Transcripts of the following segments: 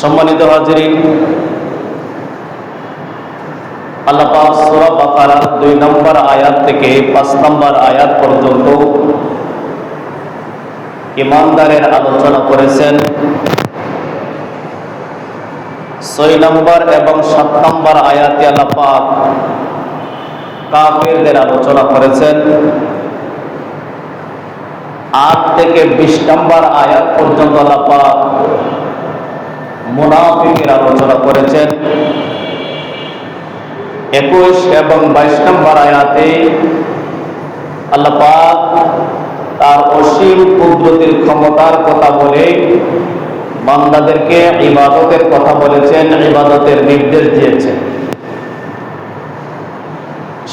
সম্মানিত হাজিরিন, আল্লাহ পাক সূরা বাকারার দুই নম্বর আয়াত থেকে পাঁচ নম্বর আয়াত পর্যন্ত ইমানদারের আলোচনা করেছেন। ছয় নম্বর এবং সাত নম্বর আয়াতে আল্লাহ পাক আলোচনা করেছেন। আট থেকে বিশ নম্বর আয়াত পর্যন্ত আল্লাহ মুনাফিকের আলোচনা করেছেন। একুশ এবং বাইশ নম্বর আয়াতে আল্লাহ পাক তার অসীম কুদরতির ক্ষমতার কথা বলে বান্দাদেরকে ইবাদতের কথা বলেছেন, ইবাদতের নির্দেশ দিয়েছেন।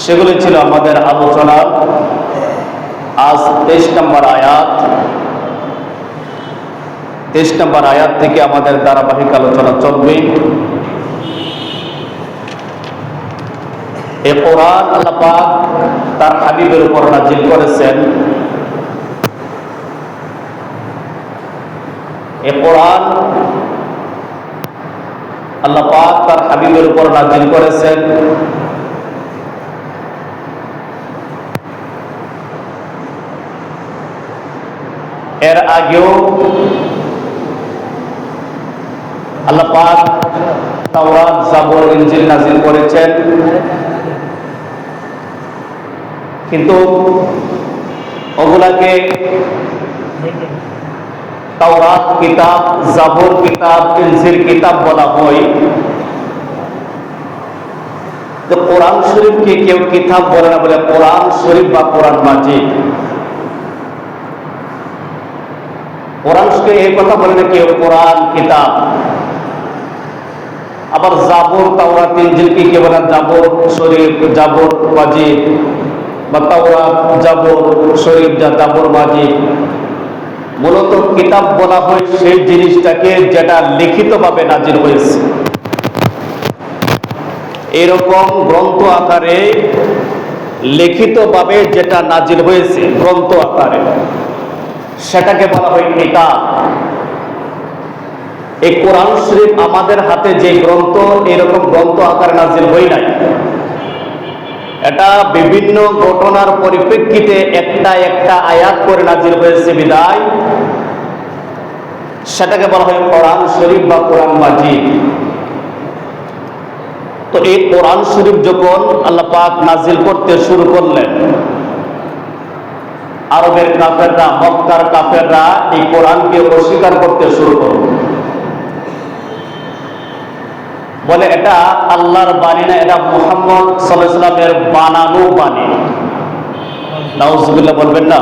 সেগুলি ছিল আমাদের আলোচনা। আজ তেইশ নম্বর আয়াত। তেইশ নম্বর আয়াত থেকে আমাদের ধারাবাহিক আলোচনা চলবে। এ কোরআন আল্লাপাক তার হাবিবের উপর নাজিল করেছেন। এ কোরআন আল্লাহ পাক তার হাবিবের উপর নাজিল করেছেন। এর আগেও আল্লাহ পাক তাওরাত, জাবর, ইনজিল নাজিল করেছেন। কিন্তু ওগুলাকে তাওরাত কিতাব, জাবর কিতাব, ইনজিল কিতাব বলা হয়। তো কোরআন শরীফকে কেউ কিতাব বলে না বলে কোরআন শরীফ বা কোরআন মাজিদ। কোরআনকে এই কথা বলে না কেউ কোরআন কিতাব। আবার জাবর, তাওরাত ইনজিলকে কে বলে জাবর, শরীফ, জাবর মাজিদ বা তাওরাত, জাবর, শরীফ, যা জাবর মাজিদ মূলত কিতাব বলা হয় সেই জিনিসটাকে যেটা লিখিতভাবে নাজির হয়েছে। এরকম গ্রন্থ আকারে লিখিতভাবে যেটা নাজির হয়েছে, গ্রন্থ আকারে, সেটাকে বলা হয় কিতাব। এই কোরআন শরীফ আমাদের হাতে যে গ্রন্থ, এরকম গ্রন্থ আকারে নাজির হই নাই। এটা বিভিন্ন ঘটনার পরিপ্রেক্ষিতে একটা একটা আয়াত করে নাজির হয়েছে বিদায়। সেটাকে বলা হয় কোরআন শরীফ বা কোরআন মাজিদ। তো এই কোরআন শরীফ যখন আল্লাহ পাক নাজিল করতে শুরু করলেন, আরবের কাফেররা, মক্কার কাফেররা এই কোরআনকে অস্বীকার করতে শুরু করল। বলে এটা আল্লাহর বাণী না এটা মোহাম্মদ সাল্লামের বানানো বাণী নাউজুবিল্লাহ বলবেন না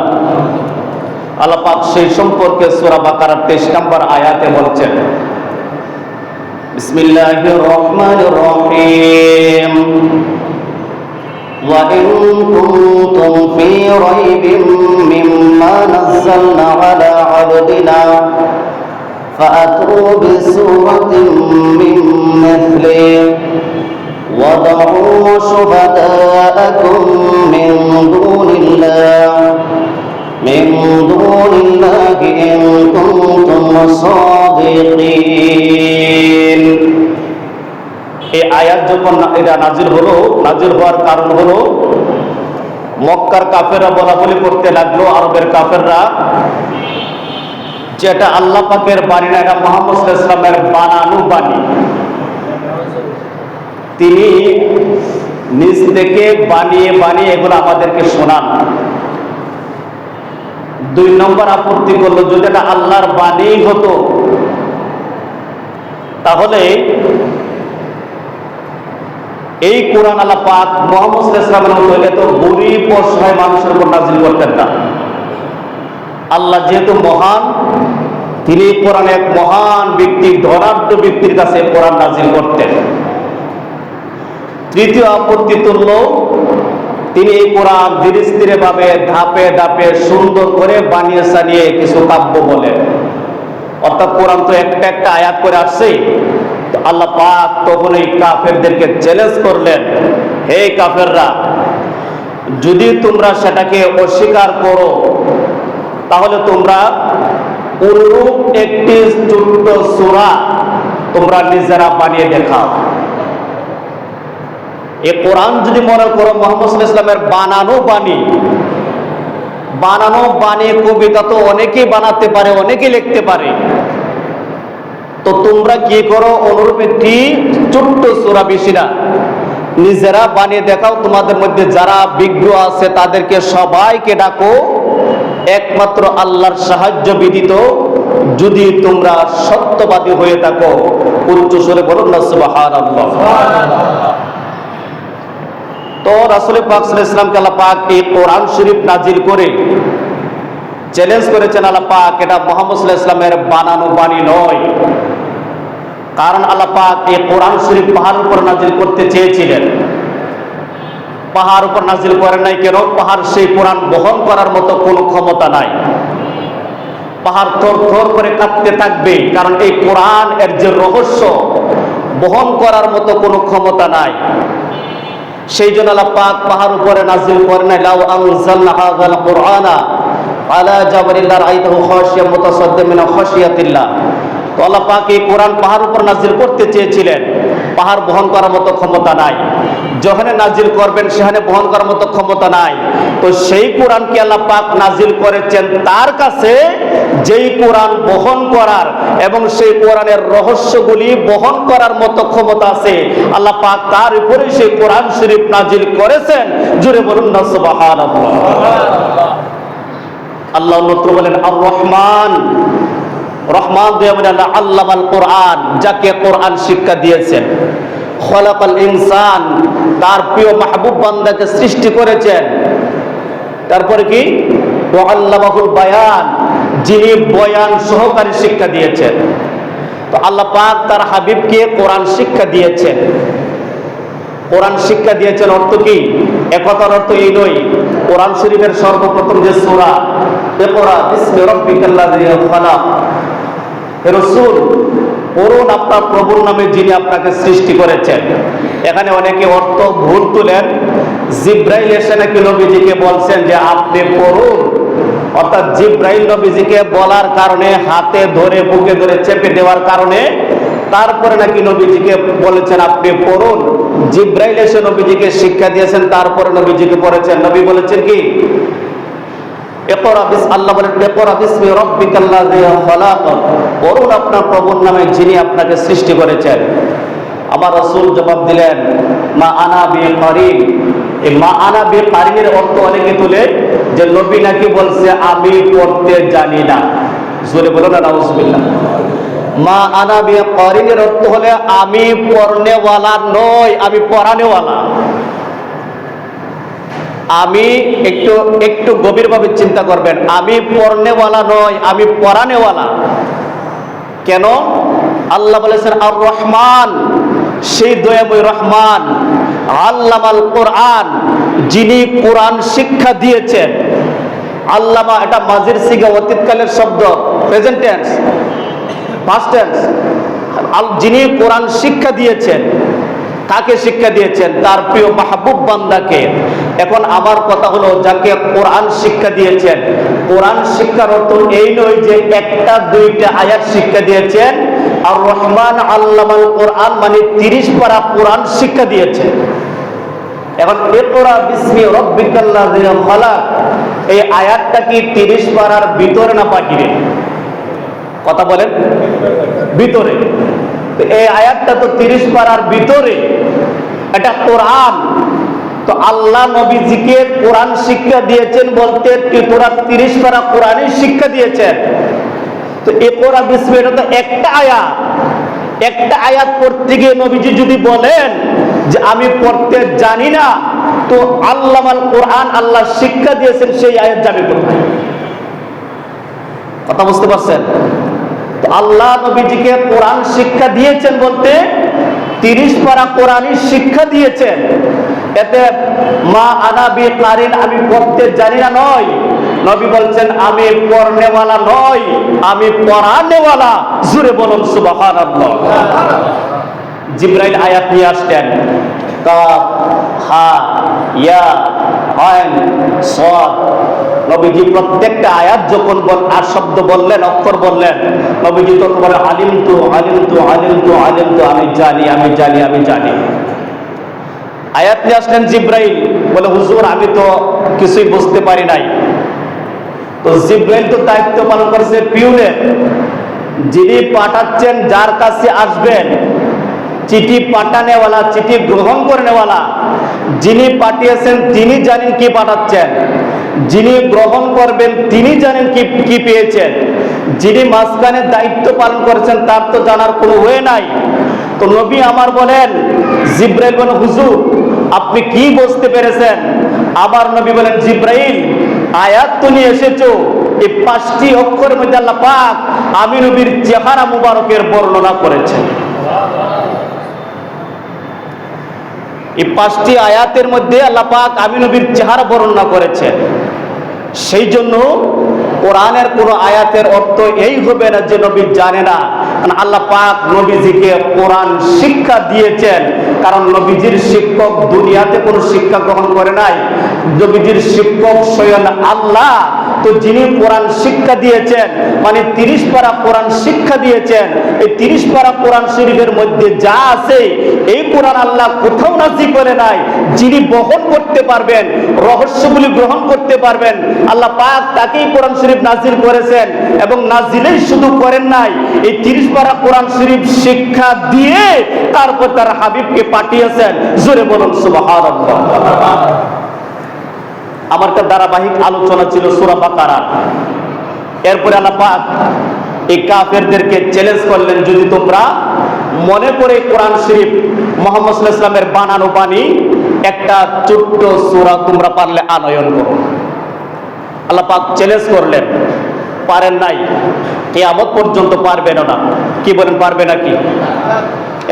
আল্লাহ পাক সেই সম্পর্কে সূরা বাকারার 23 নম্বর আয়াতে বলছেন বিসমিল্লাহির রহমানির রহিম وإن كنتم في ريب مما نزلنا على عبدنا فأتوا بسورة من مثله وضعوا شهداءكم من دون الله من دون الله إن كنتم صادقين এই আয়াত যখন এটা নাজির হলো নাজির হওয়ার কারণ হলো মক্কার কাফেররা বলা বলি করতে লাগলো আরবের কাফেররা যেটা আল্লাহ পাকের বাণী না, এটা মোহাম্মদ ইসলামের বানানো বাণী। তিনি নিজ থেকে বানিয়ে বানিয়ে এগুলো আমাদেরকে শোনান। দুই নম্বর আপত্তি করল, যদি এটা আল্লাহর বাণী হতো, তাহলে এই কোরআন আল্লাহ পাক মোহাম্মদ ইসলামের মতো এত গরিব অসহায় মানুষের উপর নাজিল করতেন না। আল্লাহ যেহেতু মহান, তিনি কোরআন এক মহান ব্যক্তি, ধনাঢ্য ব্যক্তির কাছে কোরআন নাজিল করতেন। তৃতীয় আপত্তি তুলল তিনি এই কোরআন ধীরে ধীরে ভাবে ধাপে ধাপে সুন্দর করে বানিয়ে সানিয়ে কিছু কাব্য বলেন। অর্থাৎ কোরআন তো একটা একটা আয়াত করে আসছেই। আল্লাহ পাক তখন এই কাফেরদেরকে চ্যালেঞ্জ করলেন, হে কাফেররা, যদি তোমরা সেটাকে অস্বীকার করো তাহলে তোমরা অনুরূপ একটি ছোট্ট সূরা তোমরা নিজেরা বানিয়ে দেখাও। এ কোরআন যদি মনে করো মোহাম্মদ ইসলামের বানানো বাণী বানানো বাণী, কবিতা তো অনেকেই বানাতে পারে, অনেকেই লিখতে পারে। তো তোমরা কি করো, অনুরূপ একটি ছোট্ট সুরা বেশিরা নিজেরা বানিয়ে দেখাও। তোমাদের মধ্যে যারা বিগ্রহ আছে তাদেরকে সবাইকে ডাকো। একমাত্র আল্লাহর সাহায্য বিদিত যদি তোমরা সত্যবাদী হয়ে থাকো, উচ্চ সুরে বলুন না, সুবহানাল্লাহ। তো রাসূল পাক ইসলামকে আল্লাহ পাক এই কোরআন শরীফ নাজিল করে চ্যালেঞ্জ করেছেন আল্লাহ পাক, এটা মোহাম্মদ ইসলামের বানানো বাণী নয়। কারণ আল্লাহ পাক এই কোরআন শরীফ পাহাড়ের উপর নাজিল করতে চেয়েছিলেন। পাহাড় উপর নাজিল করেন নাই কেন? পাহাড় সেই কোরআন বহন করার মতো কোনো ক্ষমতা নাই। পাহাড় থর থর করে কাঁপতে থাকবে, কারণ এই কোরআন এর যে রহস্য বহন করার মতো কোনো ক্ষমতা নাই। সেই জন্য আল্লাহ পাক পাহাড় উপরে নাজিল করেন নাই, লাউ আনজালনা হাযাল কুরআনা আলা জাবালিন লারাইতাহু খাশিয়াম মুতাসাদ্দিম মিন খাশিয়াতিল্লাহ। তো আল্লাহ পাক এই কোরআন পাহাড় উপর নাজিল করতে চেয়েছিলেন। পাহাড় বহন করার মতো ক্ষমতা নাই। যেখানে নাজিল করবেন, সেখানে বহন করার মতো ক্ষমতা নাই। তো সেই কোরআনকে আল্লাহ পাক নাজিল করেছেন? তার কাছে যেই কোরআন বহন করার এবং সেই কোরআনের রহস্যগুলি বহন করার মতো ক্ষমতা আছে, আল্লাহ পাক তার উপরে সেই কোরআন শরীফ নাজিল করেছেন। জুড়ে বলুন না, সুবহানাল্লাহ। আল্লাহ নত্র বলেন আর রহমান রহমান আল্লাহ আল্লাহ আল কোরআন, যাকে কোরআন শিক্ষা দিয়েছেন। খলাকাল ইনসান, তার প্রিয় মাহবুব বান্দাকে সৃষ্টি করেছেন। তারপরে কি? ও আল্লাহুল বায়ান, যিনি বয়ান সহকারী শিক্ষা দিয়েছেন। তো আল্লাহ পাক তার হাবিবকে কোরআন শিক্ষা দিয়েছেন। কোরআন শিক্ষা দিয়েছেন অর্থ কি? একথার অর্থ এই নয়, কোরআন শরীফের সর্বপ্রথম যে সূরা, ইকরা, বিসমি রাব্বিকাল্লাযী খালাক। রাসূল, পড়ুন আপনার প্রভুর নামে যিনি আপনাকে সৃষ্টি করেছেন। এখানে অনেকে অর্থ ভুল তুলেন। জিব্রাইল এসে নাকি নবীজিকে বলছেন যে, আপনি পড়ুন। অর্থাৎ জিব্রাইল নবীজিকে বলার কারণে, হাতে ধরে, বুকে ধরে চেপে দেওয়ার কারণে, তারপরে নাকি নবীজিকে বলেছেন, আপনি পড়ুন। জিব্রাইল এসে নবীজিকে শিক্ষা দিয়েছেন, তারপরে নবীজিকে পড়েছেন। নবী বলেছেন কি? যিনি আপনাকে সৃষ্টি করেছেন। আমার রাসূল জবাব দিলেন, মা এই মা তুলে যে নবী নাকি বলছে, আমি পড়তে জানি না। জোরে বলো না মা আনা বি কারিমের অর্থ হলে, আমি পড়নেওয়ালা নই, আমি পড়ানেওয়ালা। আমি একটু একটু গভীরভাবে চিন্তা করবেন। আমি পড়নেওয়ালা নয়, আমি পড়ানেওয়ালা। কেন? আল্লাহ বলেছেন আর রহমান সেই দয়াময় রহমান, আল্লামাল কোরআন, যিনি কোরআন শিক্ষা দিয়েছেন। আল্লামা, এটা মাজির সিগা, অতীতকালের শব্দ প্রেজেন্ট টেন্স পাস্ট টেন্স যিনি কোরআন শিক্ষা দিয়েছেন কাকে শিক্ষা দিয়েছেন? তার প্রিয় মাহবুব বান্দাকে। এখন আমার কথা হলো, যাকে কোরআন শিক্ষা দিয়েছেন। কোরআন শিক্ষার অর্থ এই নয় যে একটা, দুইটা আয়াত শিক্ষা দিয়েছেন। আর রহমান আল্লামাল কোরআন মানে তিরিশ পারা কোরআন শিক্ষা দিয়েছেন। এখন এরপরা বিসমি রব্বিকাল্লাযী খালাক এই আয়াতটা কি তিরিশ পারার ভিতরে না বাহিরে? কথা বলেন, ভিতরে। এই আয়াতটা তো তিরিশ পারার ভিতরে। এটা কোরআন। তো আল্লাহ নবীজিকে কোরআন শিক্ষা দিয়েছেন বলতে তোরা তিরিশ পারা কোরআনই শিক্ষা দিয়েছেন। তো এ কোরআন বিস্ময়, এটা তো একটা আয়াত। একটা আয়াত পড়তে গিয়ে নবীজি যদি বলেন যে আমি পড়তে জানি না, তো আল্লাহ কোরআন আল্লাহ শিক্ষা দিয়েছেন সেই আয়াত যাবে কোথায় কথা বুঝতে পারছেন? তো আল্লাহ নবীজিকে কোরআন শিক্ষা দিয়েছেন বলতে তিরিশ পারা কোরআনই শিক্ষা দিয়েছেন। এতে মা আনাবি কারিন, আমি পড়তে জানি না নয়। নবী বলছেন, আমি পড়নেওয়ালা নয়, আমি পড়ানেওয়ালা। জুড়ে বলুন সুবাহান জিব্রাইল আয়াত নিয়ে আসতেন। কাফ হা, ইয়া আইন সাদ নবীজি প্রত্যেকটা আয়াত যখন আর শব্দ বললেন, অক্ষর বললেন, নবীজি তো তোমার আলিম তু আলিম তু আলিম তু আলিম তু আমি জানি আমি জানি আমি জানি। আয়াত নিয়ে আসলেন জিব্রাইল। বলে, হুজুর, আমি তো কিছুই বুঝতে পারি নাই। তো জিব্রাইল তো দায়িত্ব পালন করেছে পিউনের যিনি পাঠাচ্ছেন, যার কাছে আসবেন, চিঠি পাঠানেওয়ালা, চিঠি গ্রহণ করেনেওয়ালা, যিনি পাঠিয়েছেন, তিনি জানেন কি পাঠাচ্ছেন। যিনি গ্রহণ করবেন, তিনি জানেন কি কি পেয়েছেন। যিনি মাঝখানে দায়িত্ব পালন করেছেন, তার তো জানার কোনো ওয়ে নাই। তো নবী আমার বলেন, জিব্রাইল বলেন, হুজুর, আপনি কি বুঝতে পেরেছেন? আবার নবী বলেন, জিব্রাইল, আয়াত তো নিয়ে এসেছ। এই পাঁচটি অক্ষরের মধ্যে আল্লাহ পাক আমি নবীর চেহারা মুবারকের বর্ণনা করেছেন এই পাঁচটি আয়াতের মধ্যে আল্লাহ পাক আমি নবীর চেহারা বর্ণনা করেছেন সেই জন্য কোরআনের কোন আয়াতের অর্থ এই হবে না যে নবী জানে না। আল্লাহ পাক নবীজিকে কোরআন শিক্ষা দিয়েছেন। কারণ নবীজির শিক্ষক দুনিয়াতে কোনো শিক্ষা গ্রহণ করে নাই। নবীজির শিক্ষক স্বয়ং আল্লাহ তো যিনি কোরআন শিক্ষা দিয়েছেন মানে তিরিশ পারা কোরআন শিক্ষা দিয়েছেন, এই তিরিশ পারা কোরআন শরীফের মধ্যে যা আছে, এই কোরআন আল্লাহ কোথাও নাজি করে নাই, যিনি বহন করতে পারবেন, রহস্যগুলি গ্রহণ করতে পারবেন, আল্লাহ পাক তাকেই কোরআন শরীফ নাজিল করেছেন এবং নাজিলেই শুধু করেন নাই, এই তিরিশ পারা কোরআন শরীফ শিক্ষা দিয়ে তারপর তার হাবিবকে পাঠিয়েছেন। জোরে বলুন সুবাহ আমার একটা ধারাবাহিক আলোচনা ছিল সুরা বাকারা। এরপরে আল্লাহ পাক এই কাফেরদেরকে চ্যালেঞ্জ করলেন, যদি তোমরা মনে করে কোরআন শরীফ মোহাম্মদ ইসলামের বানানো বাণী, একটা ছোট্ট সুরা তোমরা পারলে আনয়ন করো। আল্লাহ পাক চ্যালেঞ্জ করলেন, পারেন নাই, কিয়ামত পর্যন্ত পারবেন না। কি বলেন, পারবে নাকি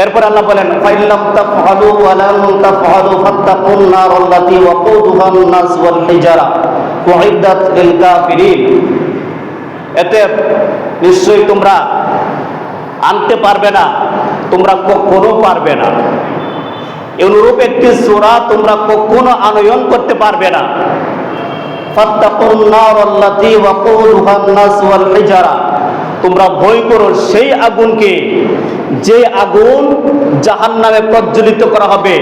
এরপর আল্লাহ বলেন ফাইল্লাম তাফআলু ওয়া লাম তাফআলু ফাত্তাকুন নার আল্লাতী ওয়াকুদুহা আন-নাস ওয়াল হিজারা উইদ্দাত লিল কাফিরিন. এতে নিশ্চয়ই তোমরা আনতে পারবে না, তোমরা কখনো পারবে না। অনুরূপ একটি সূরা তোমরা কখনো আনয়ন করতে পারবে না। ফাত্তাকুন নার আল্লাতী ওয়াকুদুহা আন-নাস ওয়াল হিজারা। তোমরা ভয় করো সেই আগুনকে। যে আগুন জাহান নামে প্রজ্বলিত করা হবে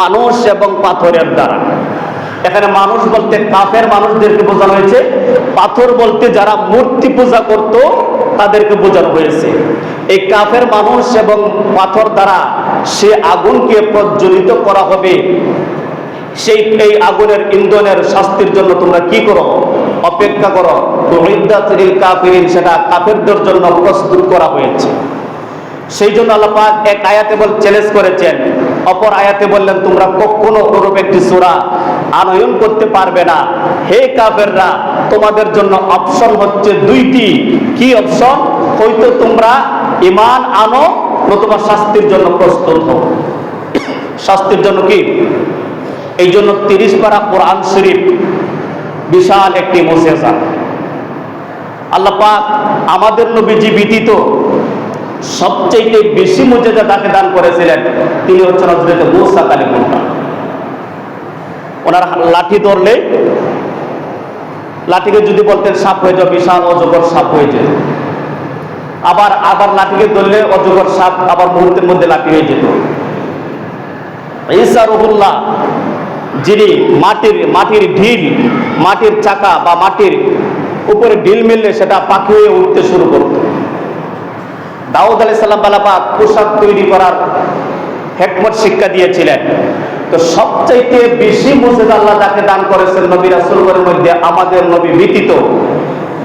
মানুষ এবং পাথরের দ্বারা। এখানে মানুষ বলতে কাফের মানুষদেরকে বোঝানো হয়েছে। পাথর বলতে যারা মূর্তি পূজা করত, তাদেরকে বোঝানো হয়েছে। এই কাফের মানুষ এবং পাথর দ্বারা সে আগুনকে প্রজ্বলিত করা হবে। সেই এই আগুনের ইন্ধনের শাস্তির জন্য তোমরা কি করো? অপেক্ষা করো কাফিরিন, সেটা কাফেরদের জন্য প্রস্তুত করা হয়েছে। সেই জন্য আল্লাহ পাক এক আয়াতে বল চ্যালেঞ্জ করেছেন। অপর আয়াতে বললেন, তোমরা কখনো ওরূপ একটি সূরা আনয়ন করতে পারবে না। হে কাফেররা, তোমাদের জন্য অপশন হচ্ছে দুইটি। কি অপশন হয়তো তোমরা ইমান আনো, নতুবা শাস্তির জন্য প্রস্তুত হও। শাস্তির জন্য কি? এই জন্য তিরিশ পারা কোরআন শরীফ বিশাল একটি মোসেজা। আল্লাহ পাক আমাদের নবীজি ব্যতীত সবচেয়ে বেশি মর্যাদা তাকে দান করেছিলেন, তিনি হচ্ছেন হজরত মৌসা কালিমুল্লাহ। ওনার লাঠি ধরলে, লাঠিকে যদি বলতেন সাপ হয়ে যাও, বিশাল অজগর সাপ হয়ে যেত। আবার আবার লাঠিকে ধরলে অজগর সাপ আবার মুহূর্তের মধ্যে লাঠি হয়ে যেত। ঈসা রহুল্লাহ যিনি মাটির মাটির ঢিল, মাটির চাকা বা মাটির উপরে ঢিল মিললে সেটা পাখি হয়ে উঠতে শুরু করত। দাউদ আলি বালাপা পোশাক তৈরি করার হেকমত শিক্ষা দিয়েছিলেন। তো সবচাইতে বেশি মুজিদ আল্লাহ তাকে দান করেছেন নবী রাসূলের মধ্যে, আমাদের নবী ব্যতীত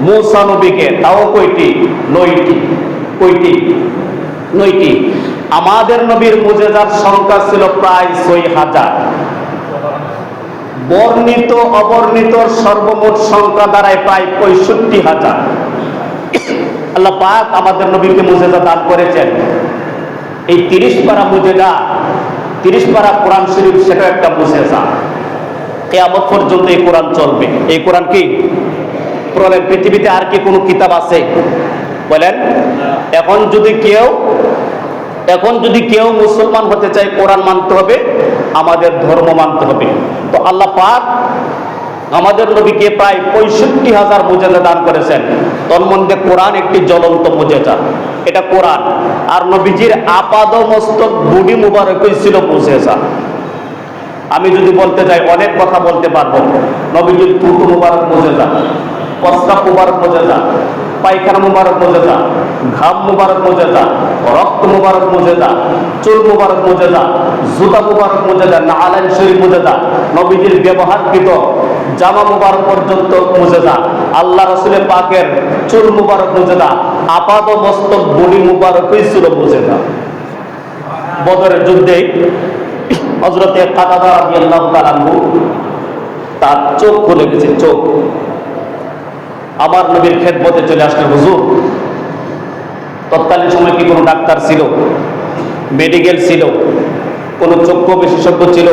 মূসা নবীকে। তাও কয়টি? নয়টি। কয়টি? নয়টি। আমাদের নবীর মুজেজার সংখ্যা ছিল প্রায় ছয় হাজার। বর্ণিত, অবর্ণিত, সর্বমোট সংখ্যা দাঁড়ায় প্রায় পঁয়ষট্টি হাজার। আল্লাহ পাক আমাদের নবীকে মুজেজা দান করেছেন। এই তিরিশ পারা মুজেজা, তিরিশ পারা কোরআন শরীফ সেটা একটা মুজেজা। কেয়ামত পর্যন্ত এই কোরআন চলবে। এই কোরআন কি? পৃথিবীতে আর কি কোনো কিতাব আছে? বলেন, এখন যদি কেউ এখন যদি কেউ মুসলমান হতে চায়, কোরআন মানতে হবে, আমাদের ধর্ম মানতে হবে। তো আল্লাহ পাক আমাদের নবীকে প্রায় পঁয়ষট্টি হাজার মুজেজা দান করেছেন। তোর মধ্যে কোরআন একটি জ্বলন্ত মুজেজা এটা কোরআন। আর নবীজির আপাদ মস্তক বুড়ি মুবারকই ছিল মুজেজা আমি যদি বলতে যাই, অনেক কথা বলতে পারব। নবীজির তুতু মুবারক মুজেজা প্রস্রাব মুবারক মুজেজা, পায়খানা মুবারক মুজেজা, ঘাম মুবারক মুজেজা, রক্ত মুবারক মুজেজা, চুল মুবারক মুজেজা, জুতা মুবারক মুজেজা, নালাইন শরীফ মুজেজা, নবীজির ব্যবহারকৃত জামা মুবারক পর্যন্ত মুজেজা, আল্লাহ রসুলের পাকের চুল মুবারক মুজেজা, আপাদ মস্তক বডি মুবারকই ছিল মুজেজা। বদরের যুদ্ধে হজরতে কাতাদা তাআলা আনহু তার চোখ খুলে গেছে, চোখ। আমার নবীর খেদমতে চলে আসলেন, হুজুর, তৎকালীন সময় কি কোনো ডাক্তার ছিল? মেডিকেল ছিল? কোনো চক্ষু বিশেষজ্ঞ ছিল?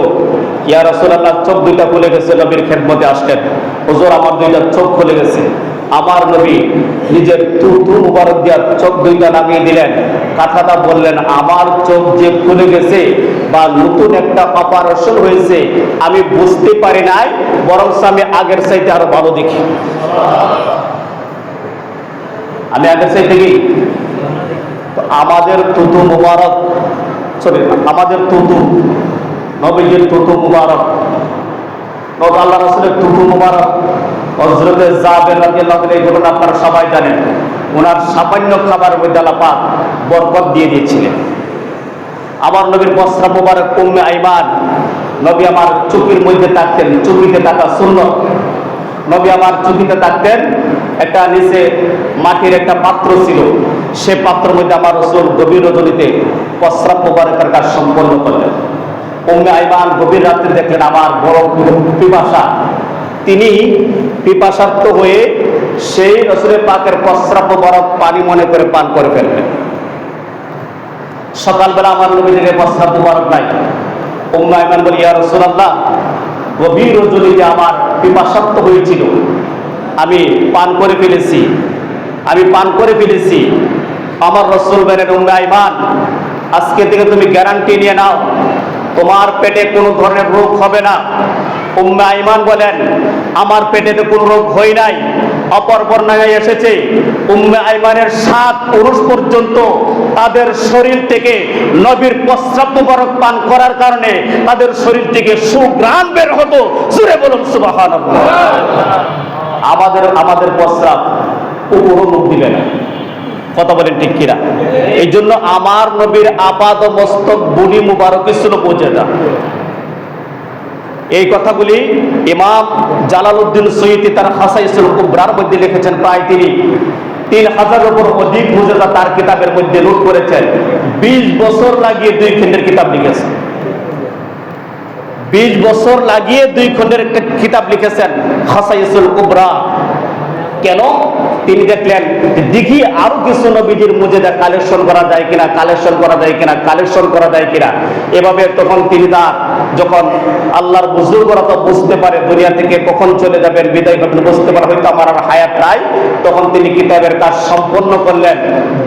ইয়া রাসূলুল্লাহ, চোখ দুইটা খুলে গেছে, নবীর খেদমতে আসলেন। হুজুর, আমার দুইটা চোখ খুলে গেছে। আমার নবী নিজের তুতু মুবারক দিয়া চোখ দুইটা নামিয়ে দিলেন। কথাটা বললেন, আমার চোখ যে খুলে গেছে বা নতুন একটা অপারেশন হয়েছে, আমি বুঝতে পারি নাই বরং আমি আগের চাইতে আরও ভালো দেখি। আমি আগের চাইতে কি আমাদের তুতু মুবারক, সরি, আমাদের তুতু, নবীজির তুতু মুবারক, নবী আল্লাহ রাসূলের তুতু মুবারক জাবের রাদিয়াল্লাহু এই ঘটনা আপনারা সবাই জানেন। ওনার সামান্য খাবারের মধ্যে আল্লাহ বরকত দিয়ে দিয়েছিলেন। নবীর মুবারক আইমান, নবী আমার চুপির মধ্যে থাকতেন, চুপিতে থাকা সুন্নত। নবী আমার চুপিতে থাকতেন, একটা নিচে মাটির একটা পাত্র ছিল। সে পাত্রের মধ্যে আমার রসুল গভীর রজনীতে প্রস্রাব মুবারকের কাজ সম্পন্ন করলেন। উম্মে আইমান গভীর রাত্রে দেখলেন আমার বড় পিপাসা তিনি পিপাসার্থ হয়ে সেই রসুলের পাকের প্রস্রাব মুবারক পানি মনে করে পান করে ফেললেন। সকালবেলা আমার নবীদের প্রস্রাব বরফ নাই। উম্মে আইমান বলি, ইয়া রাসূলুল্লাহ, গভীর রজনীতে আমার পিপাসার্থ হয়েছিল। আমি পান করে ফেলেছি। আমি পান করে ফেলেছি। আমার রসুল বেরেন উম্মে আইমান আজকে থেকে তুমি গ্যারান্টি নিয়ে নাও। তোমার পেটে কোনো ধরনের রোগ হবে না। উম্মে আইমান বলেন, আমার পেটেতে কোনো রোগ হয় নাই অপর বর্ণায় এসেছে উম্মে আইমানের সাত পুরুষ পর্যন্ত তাদের শরীর থেকে নবীর প্রস্রাব মুবারক পান করার কারণে তাদের শরীর থেকে সুগ্রাণ বের হতো। সুরে বলুন, সুবহানাল্লাহ। আমাদের আমাদের প্রস্রাব উপরও দিবে না। কথা বলেন ঠিক কিনা? এই জন্য আমার নবীর আপাদ মস্তক বুড়ি মুবারক ছিল বোঝেটা এই কথাগুলি ইমাম জালালউদ্দিন সৈয়দি তার হাসাইসুল কুবরার মধ্যে লিখেছেন, প্রায় তিনি তিন হাজারের উপর অধিক মুজেদা তার কিতাবের মধ্যে নোট করেছেন। বিশ বছর লাগিয়ে দুই খণ্ডের কিতাব লিখেছেন। বিশ বছর লাগিয়ে দুই খণ্ডের একটা কিতাব লিখেছেন হাসাইসুল কুবরা। কেন? তিনি দেখলেন দেখি আরও কিছু নবীজির মুজেদা কালেকশন করা যায় কিনা, কালেকশন করা যায় কিনা, কালেকশন করা যায় কিনা। এভাবে তখন তিনি তার যখন আল্লাহর বুজুর্গরা তো বুঝতে পারে দুনিয়া থেকে কখন চলে যাবেন, বিদায় হবেন বুঝতে পারে, হয়তো আমার আর হায়াত নাই। তখন তিনি কিতাবের কাজ সম্পন্ন করলেন।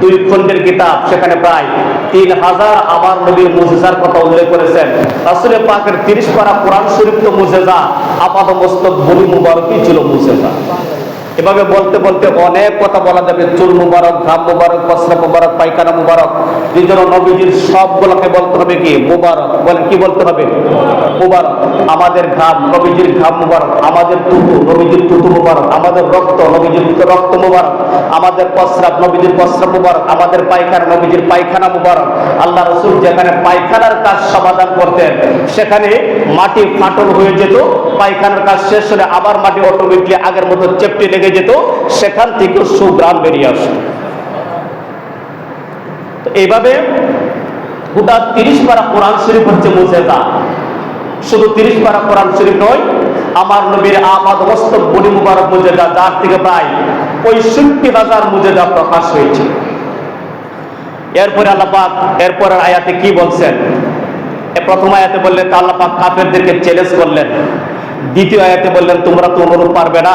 দুই খণ্ডের কিতাব, সেখানে প্রায় তিন হাজার আমার নবীর মুজেজার কথা উল্লেখ করেছেন। আসলে পাকের তিরিশ পারা কোরআন শরীফ তো মুজেজা আপাত মস্তক বলি মুবারকই ছিল মুজেজা। এভাবে বলতে বলতে অনেক কথা বলা যাবে। চুল মুবারক, ঘাম মুবারক, বস্ত্র মুবারক, পায়খানা মুবারক। এই জন্য নবীজির সবগুলোকে বলতে হবে কি? মুবারক। বলেন, কি বলতে হবে? মুবারক। আমাদের ঘাম নবীজির ঘাম মুবারক, আমাদের তুতু নবীজির তুতু মুবারক, আমাদের রক্ত নবীজির রক্ত মুবারক, আমাদের প্রস্রাব নবীজির প্রস্রাব মুবারক, আমাদের পায়খানা নবীজির পায়খানা মুবারক। আল্লাহ রসুল যেখানে পায়খানার কাজ সমাধান করতেন, সেখানে মাটি ফাটল হয়ে যেত, পায়খানার কাজ শেষ হলে আবার মাটি অটোমেটিকলি আগের মতো চেপটে লেগে যেত, সেখান থেকে সুগ্রাম বেরিয়ে আসত। তো এইভাবে গোটা তিরিশ পারা কোরআন শরীফ হচ্ছে মুজেদা শুধু তিরিশ পারা কোরআন শরীফ নয়, আমার নবীর আবাদ মস্তক বডি মুবারক মুজেদা যার থেকে প্রায় পঁয়ষট্টি হাজার মুজেদা প্রকাশ হয়েছে। এরপরে আল্লাহ পাক, এরপরের আয়াতে কি বলছেন? প্রথম আয়াতে বললেন, তা আল্লাহ পাক কাফেরদেরকে চ্যালেঞ্জ করলেন। দ্বিতীয় আয়াতে বললেন, তোমরা তো অনুরূপ পারবে না।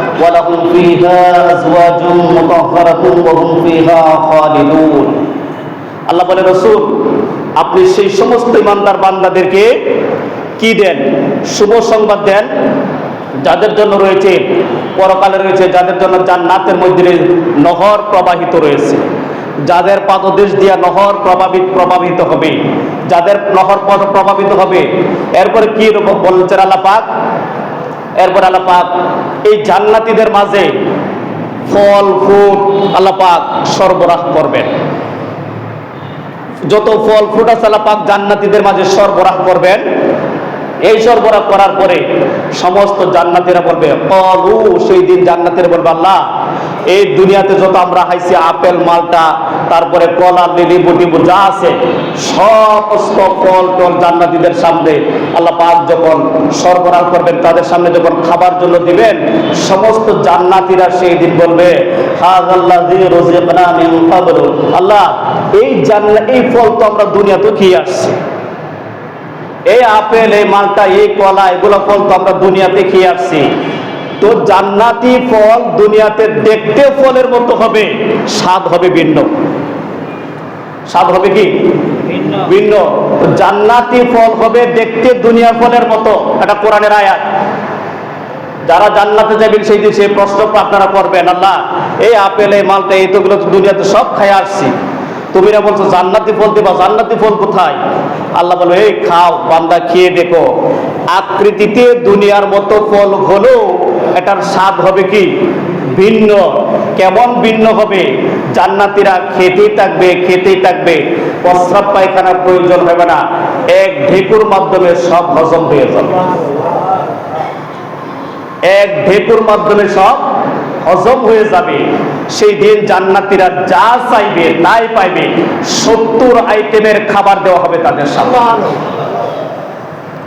ولهم فيها أزواج مطهرة وهم فيها خالدون আল্লাহ বলে রসুল আপনি সেই সমস্ত ইমানদার বান্দাদেরকে কি দেন শুভ সংবাদ দেন যাদের জন্য রয়েছে পরকালে রয়েছে যাদের জন্য জান্নাতের মধ্যে নহর প্রবাহিত রয়েছে যাদের পাদদেশ দিয়া নহর প্রভাবিত প্রভাবিত হবে যাদের নহর পদ প্রভাবিত হবে এরপরে কি রকম বলছেন আল্লাহ পাক এরপর আল্লাহ পাক এই জান্নাতিদের মাঝে ফল ফুল আল্লাহ পাক সরবরাহ করবেন। যত ফল ফুট আছে আল্লাহ পাক জান্নাতীদের মাঝে সরবরাহ করবেন। এই সরবরাহ করার পরে সমস্ত জান্নাতিরা বলবে, কলু, সেই দিন জান্নাতের বলবে, আল্লাহ এই দুনিয়াতে যত আমরা হাইছি আপেল, মালটা, তারপরে কলা লিবু, টিবু, যা আছে সমস্ত ফল টল জান্নাতীদের সামনে আল্লাহ পাক যখন সরবরাহ করবেন, তাদের সামনে যখন খাবার জন্য দিবেন, সমস্ত জান্নাতীরা সেই দিন বলবে আল্লাহ, এই জান্নাত এই ফল তো আমরা দুনিয়াতে খেয়ে আসছি। এই আপেল, এই মালটা, এই কলা, এগুলো ফল তো আমরা দুনিয়াতে খেয়ে আসছি। তো জান্নাতি ফল দুনিয়াতে দেখতে ফলের মতো হবে স্বাদ হবে ভিন্ন। স্বাদ হবে কি? ভিন্ন। জান্নাতি ফল হবে দেখতে দুনিয়ার ফলের মতো এটা কোরআনের আয়াত। যারা জান্নাতে যাবেন সেই দিন সেই প্রশ্ন আপনারা করবেন আল্লাহ এই আপেল এই মালটা এই তোগুলো দুনিয়াতে সব খাই আসছি। তুমি না বলছো জান্নাতি ফল দিবা জান্নাতি ফল কোথায়? আল্লাহ বলো এই খাও বান্দা খেয়ে দেখো। আকৃতিতে দুনিয়ার মতো ফল হলেও এটার স্বাদ হবে কি? ভিন্ন। কেমন ভিন্ন হবে? জান্নাতিরা খেতেই থাকবে খেতেই থাকবে। প্রস্রাব পায়খানার প্রয়োজন হবে না। এক ঢেকুর মাধ্যমে সব হজম হয়ে যাবে। এক ঢেকুর মাধ্যমে সব হজম হয়ে যাবে। সেই দিন জান্নাতিরা যা চাইবে তাই পাইবে। সত্তর আইটেমের খাবার দেওয়া হবে তাদের সামনে।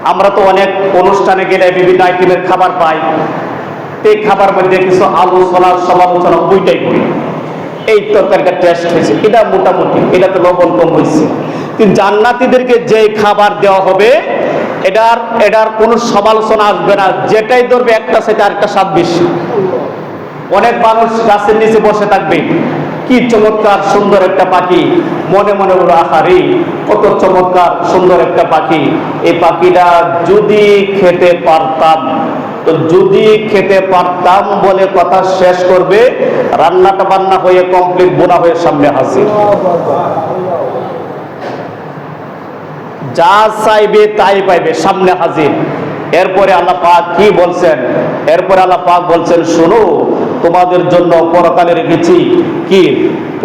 আমরা তো অনেক অনুষ্ঠানে গেলে বিভিন্ন আইটেমের খাবার পাই। এই খাবার মধ্যে কিছু আলোচনা সমালোচনা দুইটাই করি। এই তরকারিটা টেস্ট হয়েছে। এটা মোটামুটি এটাতে লবণ কম হয়েছে। জান্নাতীদেরকে যে খাবার দেওয়া হবে, এটার এটার কোনো সমালোচনা আসবে না। যেটাই ধরবে একটা সেটা আরেকটা স্বাদ বেশি। অনেক মানুষ গাছের নিচে বসে থাকবে। কি চমৎকার সুন্দর একটা পাখি। মনে মনে বলো আহারি কত চমৎকার সুন্দর একটা পাখি। এই পাখিটা যদি খেতে পারতাম তো যদি খেতে পারতাম বলে কথা শেষ করবে, রান্নাটা বান্না হয়ে কমপ্লিট বোনা হয়ে সামনে হাসির যা চাইবে তাই পাইবে, সামনে হাজির। এরপরে আল্লাহ পাক কি বলছেন? এরপরে আল্লাহ পাক বলছেন, শোনো, তোমাদের জন্য পরকালে রেখেছি কি?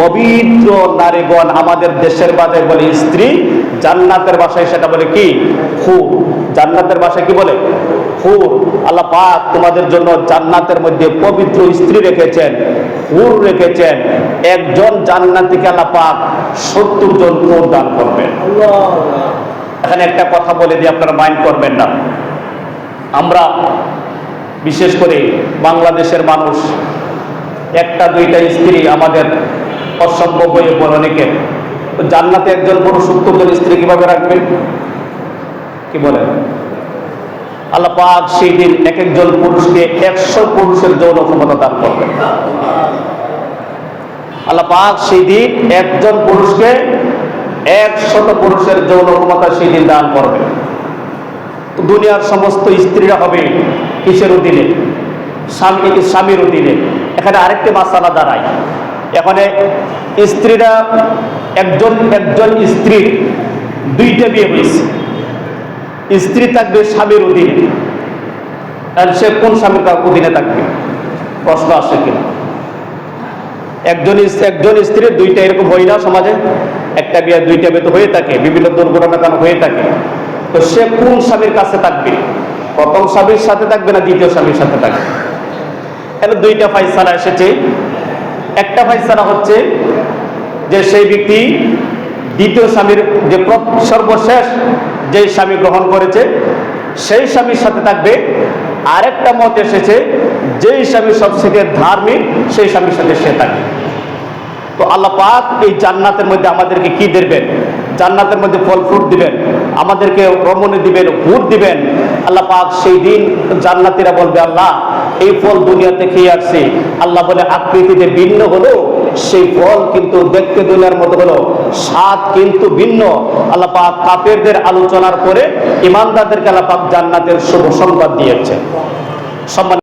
পবিত্র নারীগণ আমাদের দেশের বাজারে বলে স্ত্রী, জান্নাতের বাসায় সেটা বলে কি? হুর জান্নাতের বাসায় কি বলে? হুর আল্লাহ পাক তোমাদের জন্য জান্নাতের মধ্যে পবিত্র স্ত্রী রেখেছেন হুর রেখেছেন। একজন জান্নাতিকে আল্লাহ পাক সত্তর জন হুর দান করবেন। এখানে একটা কথা বলে দিয়ে আপনারা মাইন্ড করবেন না। আমরা বিশেষ করে বাংলাদেশের মানুষ একটা দুইটা স্ত্রী আমাদের অসম্ভব হয়ে পড়ে অনেকে। জান্নাতে একজন পুরুষ সত্তর জন স্ত্রী কীভাবে রাখবেন? কি বলেন? আল্লাহ পাক সেই দিন এক একজন পুরুষকে একশো পুরুষের যৌন ক্ষমতা দান করবেন। আল্লাহ পাক সেই দিন একজন পুরুষকে একশত পুরুষের যৌন ক্ষমতা সেই দিন দান করবে দুনিয়ার সমস্ত স্ত্রীরা হবে কিসের অধীনে? স্বামী, স্বামীর অধীনে। এখানে আরেকটি মাসালা দাঁড়ায়। এখানে স্ত্রীরা একজন একজন স্ত্রীর দুইটা বিয়ে হয়েছে। স্ত্রী থাকবে স্বামীর অধীনে। সে কোন স্বামীর অধীনে থাকবে? প্রশ্ন আসে কিনা একজন একজন স্ত্রীর দুইটা এরকম হয় না সমাজে? একটা বিয়ে, দুইটা বিয়ে তো হয়ে থাকে, বিভিন্ন দুর্ঘটনা কারণ হয়ে থাকে। তো সে কোন স্বামীর কাছে থাকবে? প্রথম স্বামীর সাথে থাকবে না দ্বিতীয় স্বামীর সাথে থাকবে? এখানে দুইটা ফাইসালা এসেছে। একটা ফাইসালা হচ্ছে যে সেই ব্যক্তি দ্বিতীয় স্বামীর যে সর্বশেষ যে স্বামী গ্রহণ করেছে, সেই স্বামীর সাথে থাকবে আরেকটা মত এসেছে, যেই স্বামী সবচেয়ে ধার্মিক, সেই স্বামীর সাথে সে থাকবে। তো আল্লাহ পাক এই জান্নাতের মধ্যে আমাদেরকে কি দেবেন? জান্নাতের মধ্যে ফল ফ্রুট দিবেন, আমাদেরকে রমণী দিবেন হুট দিবেন। আল্লাহ পাক সেই দিন জান্নাতিরা বলবে, আল্লাহ, এই ফল দুনিয়াতে খেয়ে আসছে। আল্লাহ বলে, আকৃতিতে ভিন্ন হলো। সেই ফল কিন্তু দেখতে দুনিয়ার মতো হলো। স্বাদ কিন্তু ভিন্ন। আল্লাপাক কাপেরদের আলোচনার পরে ইমানদারদেরকে আল্লাপাক জান্নাতের শুভ সংবাদ দিয়েছে সম্মান